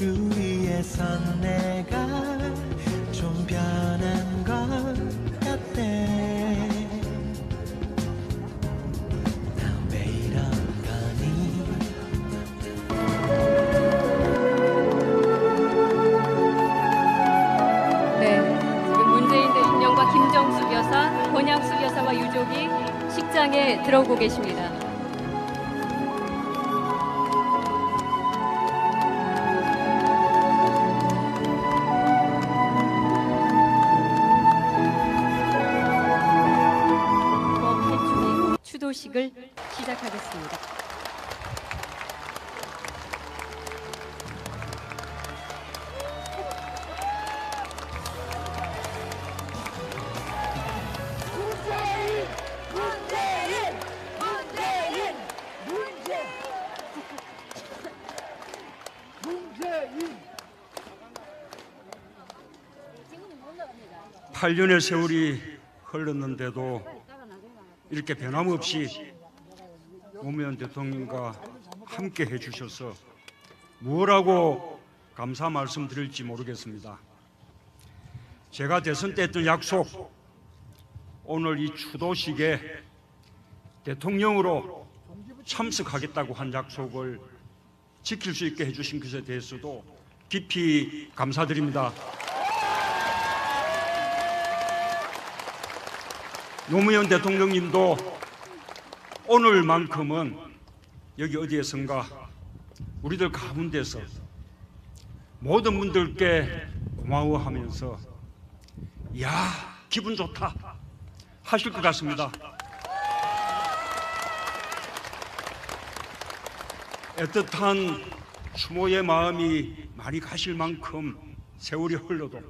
주위에선 내가 좀 변한 것 같대 나왜 이런 거니 네, 문재인 대통령과 김정숙 여사, 권양숙 여사와 유족이 식장에 들어오고 계십니다. 8년의 세월이 흘렀는데도 이렇게 변함없이 노무현 대통령과 함께 해주셔서 뭐라고 감사 말씀드릴지 모르겠습니다. 제가 대선 때 했던 약속 오늘 이 추도식에 대통령으로 참석하겠다고 한 약속을 지킬 수 있게 해주신 것에 대해서도 깊이 감사드립니다. 노무현 대통령님도 오늘만큼은 여기 어디에선가 우리들 가운데서 모든 분들께 고마워하면서 야 기분 좋다 하실 것 같습니다. 애틋한 추모의 마음이 많이 가실 만큼 세월이 흘러도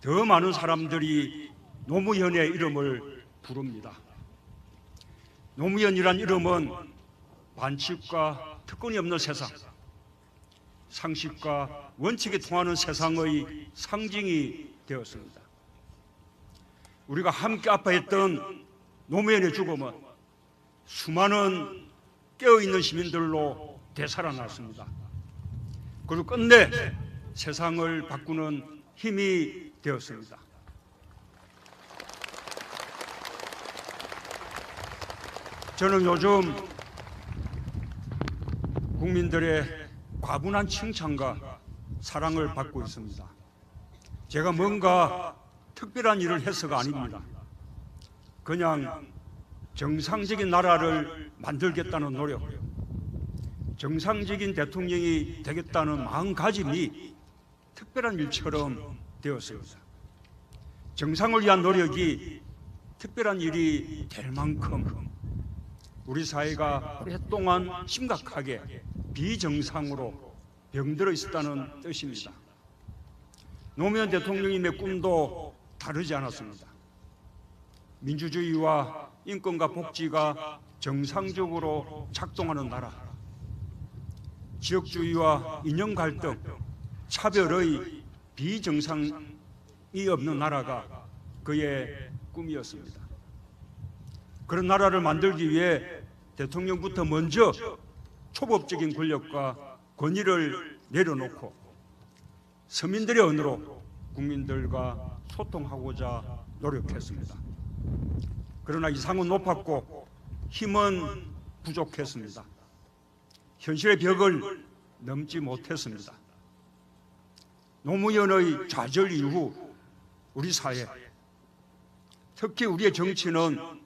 더 많은 사람들이 노무현의 이름을 부릅니다. 노무현이란 이름은 반칙과 특권이 없는 세상, 상식과 원칙에 통하는 세상의 상징이 되었습니다. 우리가 함께 아파했던 노무현의 죽음은 수많은 깨어있는 시민들로 되살아났습니다. 그리고 끝내 세상을 바꾸는 힘이 되었습니다. 저는 요즘 국민들의 과분한 칭찬과 사랑을 받고 있습니다. 제가 뭔가 특별한 일을 해서가 아닙니다. 그냥 정상적인 나라를 만들겠다는 노력, 정상적인 대통령이 되겠다는 마음가짐이 특별한 일처럼 되었습니다. 정상을 위한 노력이 특별한 일이 될 만큼 우리 사회가 오랫동안 심각하게 비정상으로 병들어 있었다는 뜻입니다. 노무현 대통령님의 꿈도 다르지 않았습니다. 민주주의와 인권과 복지가 정상적으로 작동하는 나라, 지역주의와 이념 갈등, 차별의 비정상이 없는 나라가 그의 꿈이었습니다. 그런 나라를 만들기 위해 대통령부터 먼저 초법적인 권력과 권위를 내려놓고 서민들의 언어로 국민들과 소통하고자 노력했습니다. 그러나 이상은 높았고 힘은 부족했습니다. 현실의 벽을 넘지 못했습니다. 노무현의 좌절 이후 우리 사회, 특히 우리의 정치는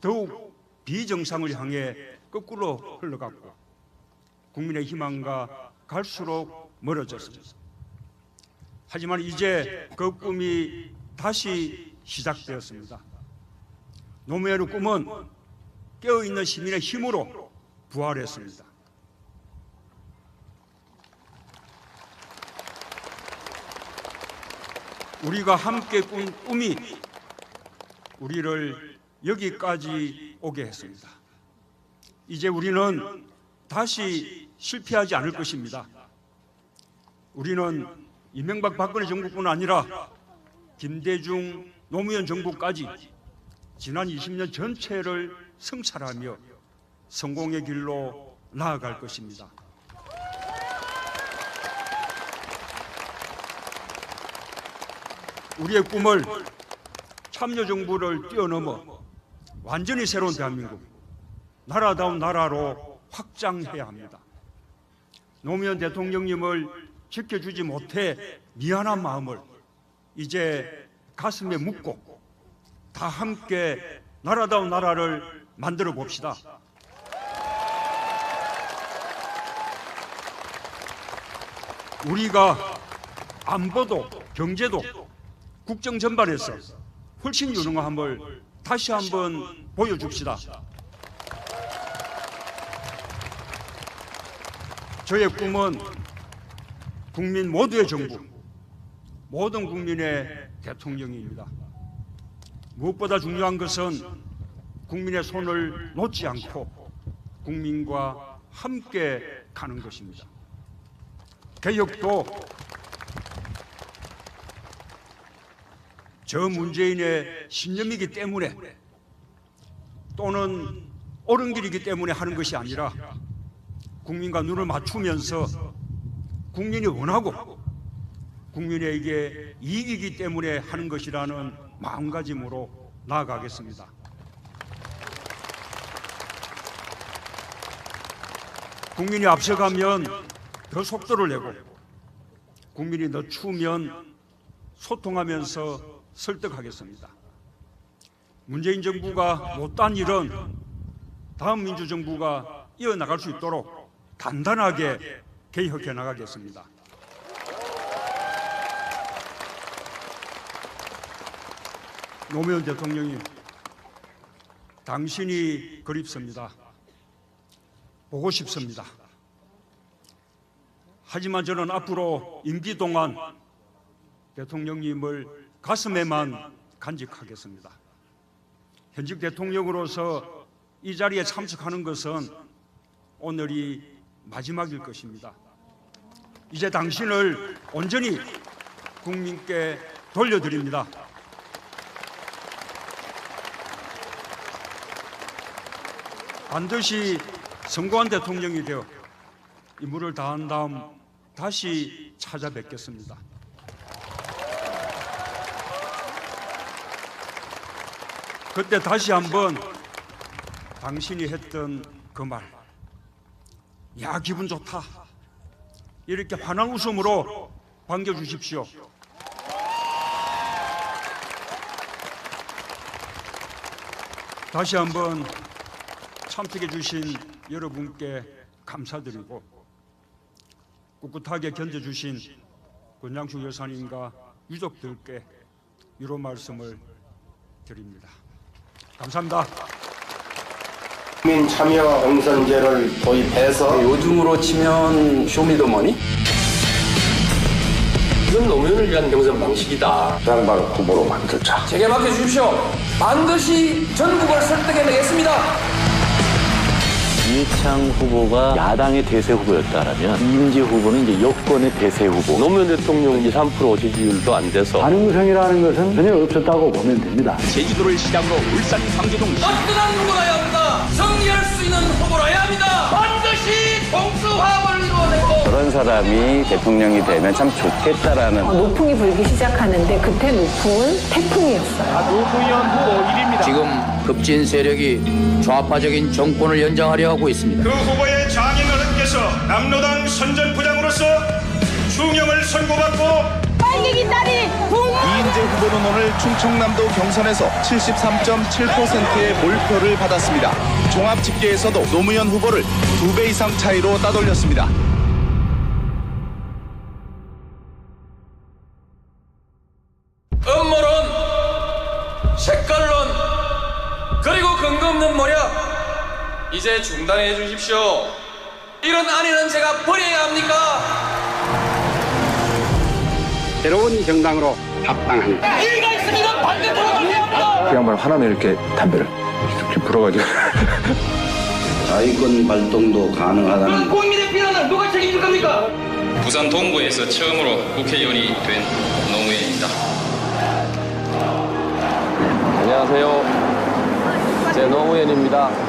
더욱 비정상을 향해 거꾸로 흘러갔고 국민의 희망과 갈수록 멀어졌습니다. 하지만 이제 그 꿈이 다시 시작되었습니다. 노무현의 꿈은 깨어있는 시민의 힘으로 부활했습니다. 우리가 함께 꾼 꿈이 우리를 여기까지 오게 했습니다. 이제 우리는 다시 실패하지 않을 것입니다. 우리는 이명박 박근혜 정부뿐 아니라 김대중 노무현 정부까지 지난 20년 전체를 성찰하며 성공의 길로 나아갈 것입니다. 우리의 꿈을 참여정부를 뛰어넘어 완전히 새로운 대한민국, 나라다운 나라로 확장해야 합니다. 노무현 대통령님을 지켜주지 못해 미안한 마음을 이제 가슴에 묻고 다 함께 나라다운 나라를 만들어 봅시다. 우리가 안보도 경제도 국정 전반에서 훨씬 유능함을 다시 한번 보여줍시다. 저의 꿈은 국민 모두의 정부, 모든 국민의 대통령입니다. 무엇보다 중요한 것은 국민의 손을 놓지 않고 국민과 함께 가는 것입니다. 개혁도 저 문재인의 신념이기 때문에 또는 옳은 길이기 때문에 하는 것이 아니라 국민과 눈을 맞추면서 국민이 원하고 국민에게 이익이기 때문에 하는 것이라는 마음가짐으로 나아가겠습니다. 국민이 앞서가면 더 속도를 내고 국민이 더 추우면 소통하면서 설득하겠습니다. 문재인 정부가 못한 일은 다음 민주정부가 이어나갈 수 있도록 단단하게 개혁해 나가겠습니다. 노무현 대통령님, 당신이 그립습니다. 보고 싶습니다. 하지만 저는 앞으로 임기 동안 대통령님을 가슴에만 간직하겠습니다. 현직 대통령으로서 이 자리에 참석하는 것은 오늘이 마지막일 것입니다. 이제 당신을 온전히 국민께 돌려드립니다. 반드시 성공한 대통령이 되어 임무를 다한 다음 다시 찾아뵙겠습니다. 그때 다시 한번 당신이 했던 그 말, 야 기분 좋다. 이렇게 환한 웃음으로 반겨주십시오. 다시 한번 참석해 주신 여러분께 감사드리고 꿋꿋하게 견뎌주신 권양숙 여사님과 유족들께 위로 말씀을 드립니다. 감사합니다. 국민 참여 공선제를 도입해서 요즘으로 치면 쇼미더머니? 이건 노무현을 위한 경선 방식이다. 양반 후보로 만들자. 제게 맡겨주십시오. 반드시 전국을 설득해내겠습니다. 이해창 후보가 야당의 대세 후보였다라면 이인재 후보는 이제 여권의 대세 후보. 노무현 대통령 2, 3% 지지율도 안 돼서 가능성이라는 것은 전혀 없었다고 보면 됩니다. 제주도를 시작으로 울산, 상주동, 든든한 후보라야 합니다. 승리할 수 있는 후보라야 합니다. 반드시 동수화합을 이루어내고 그런 사람이 대통령이 되면 참 좋겠다라는 노풍이 불기 시작하는데 그때 노풍은 태풍이었어요. 지금 급진 세력이 좌파적인 정권을 연장하려 하고 있습니다. 그 후보의 장인어른께서 남로당 선전부장으로서 중형을 선고받고 이인재 후보는 오늘 충청남도 경선에서 73.7%의 몰표를 받았습니다. 종합 집계에서도 노무현 후보를 두배 이상 차이로 따돌렸습니다. 음모론, 색깔론, 그리고 근거 없는 모략 이제 중단해 주십시오. 이런 안위는 제가 버려야 합니까? 새로운 정당으로 합당합니다. 이가 있으면 반대로 가야 합니다. 그 양반 화나면 이렇게 담배를 쭉 불어가지고. 자위권 발동도 가능하다는 국민의 비난을 누가 책임질 겁니까? 부산 동구에서 처음으로 국회의원이 된 노무현입니다. 안녕하세요. 제 노무현입니다.